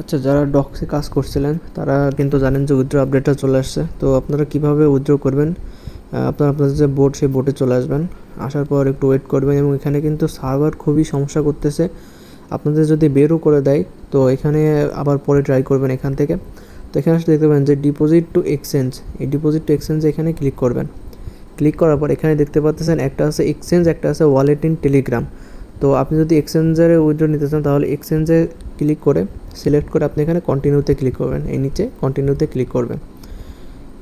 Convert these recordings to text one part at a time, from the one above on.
আচ্ছা যারা ডক্সে কাজ করছিলেন, তারা কিন্তু জানেন যে উইথড্র আপডেটটা চলে আসছে। তো আপনারা কীভাবে উইথড্র করবেন? আপনারা আপনাদের যে বোর্ড সেই বোর্ডে চলে আসবেন। আসার পর একটু ওয়েট করবেন এবং এখানে কিন্তু সার্ভার খুবই সমস্যা করতেছে। আপনাদের যদি বেরও করে দেয়, তো এখানে আবার পরে ট্রাই করবেন এখান থেকে। তো এখানে আসলে দেখতে পাবেন যে ডিপোজিট টু এক্সচেঞ্জ এই ডিপোজিট টু এক্সচেঞ্জ এখানে ক্লিক করবেন। ক্লিক করার পর এখানে দেখতে পাচ্ছেন একটা আছে এক্সচেঞ্জ একটা আছে ওয়ালেট ইন টেলিগ্রাম তো আপনি যদি এক্সচেঞ্জারে উইথড্র নিতে চান, তাহলে এক্সচেঞ্জে ক্লিক করে সিলেক্ট করে আপনি এখানে কন্টিনিউতে ক্লিক করবেন। এই নিচে কন্টিনিউতে ক্লিক করবেন।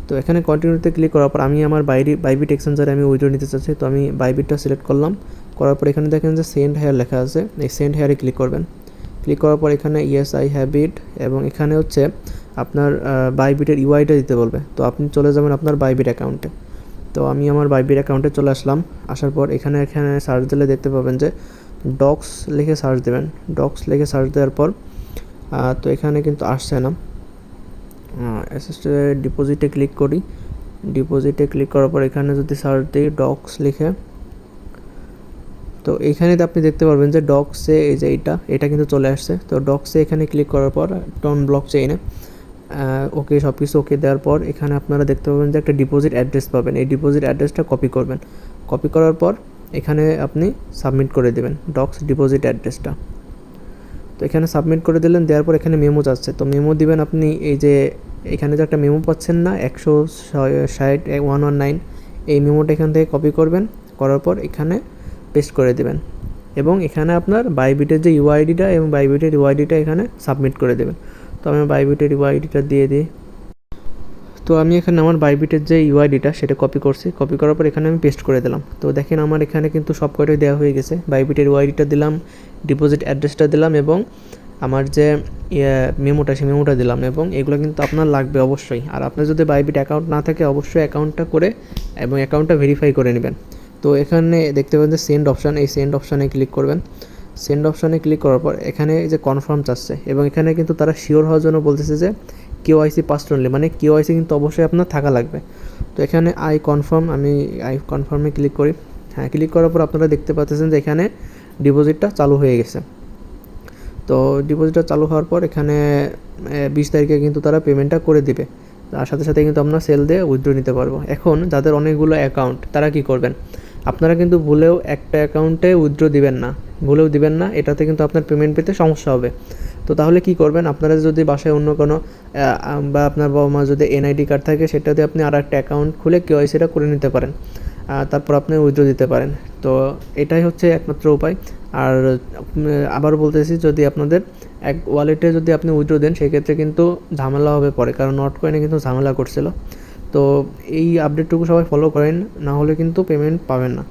তো এখানে কন্টিনিউতে ক্লিক করার পর আমি আমার বাইরি বাইবিট এক্সচেঞ্জারে আমি উইথড্র নিতে চাচ্ছি। তো আমি বাইবিটটা সিলেক্ট করলাম। করার পর এখানে দেখেন যে সেন্ড হেয়ার লেখা আছে। এই সেন্ড হেয়ারে ক্লিক করবেন। ক্লিক করার পর এখানে ইয়েস আই হ্যাভ ইট এবং এখানে হচ্ছে আপনার বাইবিটের ইউআইটা দিতে বলবে। তো আপনি চলে যাবেন আপনার বাইবিট অ্যাকাউন্টে তো আমি আমার বাইবিট অ্যাকাউন্টে চলে আসলাম। আসার পর এখানে এখানে সার্চ দিলে দেখতে পাবেন যে ডক্স লিখে সার্চ দেবেন। ডক্স লিখে সার্চ দেওয়ার পর তো এখানে কিন্তু আসছে না। অ্যাসিস্টে ডিপোজিটে ক্লিক করি। ডিপোজিটে ক্লিক করার পর এখানে যদি সার্চ দিই ডক্স লিখে, তো এইখানে আপনি দেখতে পারবেন যে ডক্সে এই যে এইটা, এটা কিন্তু চলে আসছে। তো ডক্সে এখানে ক্লিক করার পর টন ব্লক চেইনে ওকে সব কিছু ওকে দেওয়ার পর এখানে আপনারা দেখতে পাবেন যে একটা ডিপোজিট অ্যাড্রেস পাবেন। এই ডিপোজিট অ্যাড্রেসটা কপি করবেন। কপি করার পর এখানে আপনি সাবমিট করে দেবেন ডক্স ডিপোজিট অ্যাড্রেসটা তো এখানে সাবমিট করে দিলেন, দেওয়ার পর এখানে মেমো যাচ্ছে। তো মেমো দিবেন আপনি এই যে এখানে যে একটা মেমো পাচ্ছেন না, একশো ষাট ওয়ান ওয়ান নাইন এই মেমোটা এখান থেকে কপি করবেন, করার পর এখানে পেস্ট করে দেবেন। এবং এখানে আপনার বাইবিটের যে ইউআইডিটা এবং বাইবিটের ইউআইডিটা এখানে সাবমিট করে দেবেন। তো আমি বাইবিটের ইউআইডিটা দিয়ে দিই। তো আমি এখানে আমার বাইবিটের যে ইউআইডিটা সেটা কপি করছি। কপি করার পর এখানে আমি পেস্ট করে দিলাম। তো দেখেন আমার এখানে কিন্তু সব কয়টাই দেওয়া হয়ে গেছে। বাইবিটের ইউআইডিটা দিলাম ডিপোজিট অ্যাড্রেসটা দিলাম এবং আমার যে মেমোটা, সেই মেমোটা দিলাম এবং এগুলো কিন্তু আপনার লাগবে অবশ্যই। আর আপনার যদি বাইবিট অ্যাকাউন্ট না থাকে, অবশ্যই অ্যাকাউন্টটা করে এবং অ্যাকাউন্টটা ভেরিফাই করে নেবেন। তো এখানে দেখতে পাবেন যে সেন্ড অপশান এই সেন্ড অপশানে ক্লিক করবেন। সেন্ড অপশানে ক্লিক করার পর এখানে যে কনফার্ম চাচ্ছে এবং এখানে কিন্তু তারা শিওর হওয়ার জন্য বলতেছে যে কেওআইসি পাস্ট অনলি মানে কেওআইসি কিন্তু অবশ্যই আপনার থাকা লাগবে। তো এখানে আই কনফার্ম আমি আই কনফার্মে ক্লিক করি। হ্যাঁ ক্লিক করার পর আপনারা দেখতে পাচ্ছেন যে এখানে ডিপোজিটটা চালু হয়ে গেছে। তো ডিপোজিটটা চালু হওয়ার পর এখানে বিশ তারিখে কিন্তু তারা পেমেন্টটা করে দিবে। তার সাথে সাথে কিন্তু আমরা সেল দিয়ে উইথড্র নিতে পারব। এখন যাদের অনেকগুলো অ্যাকাউন্ট তারা কি করবেন? আপনারা কিন্তু ভুলেও একটা অ্যাকাউন্টে উইথড্র দিবেন না। ভুলেও দিবেন না, এটাতে কিন্তু আপনার পেমেন্ট পেতে সমস্যা হবে। তো তাহলে কি করবেন? আপনারা যদি বাসায় অন্য কোনো বা আপনার বাবা মা যদি এনআইডি কার্ড থাকে সেটাতে আপনি আর একটা অ্যাকাউন্ট খুলে কেওয়াইসিটা করে নিতে পারেন। তারপর আপনি উইথড্র দিতে পারেন। তো এটাই হচ্ছে একমাত্র উপায়। আর আবার বলতেছি, যদি আপনাদের এক ওয়ালেটে যদি আপনি উইথড্র দেন, সেক্ষেত্রে কিন্তু ঝামেলা হবে পরে, কারণ নট কয়েনে কিন্তু ঝামেলা করছিল। তো এই আপডেটটুকু সবাই ফলো করেন, না হলে কিন্তু পেমেন্ট পাবেন না।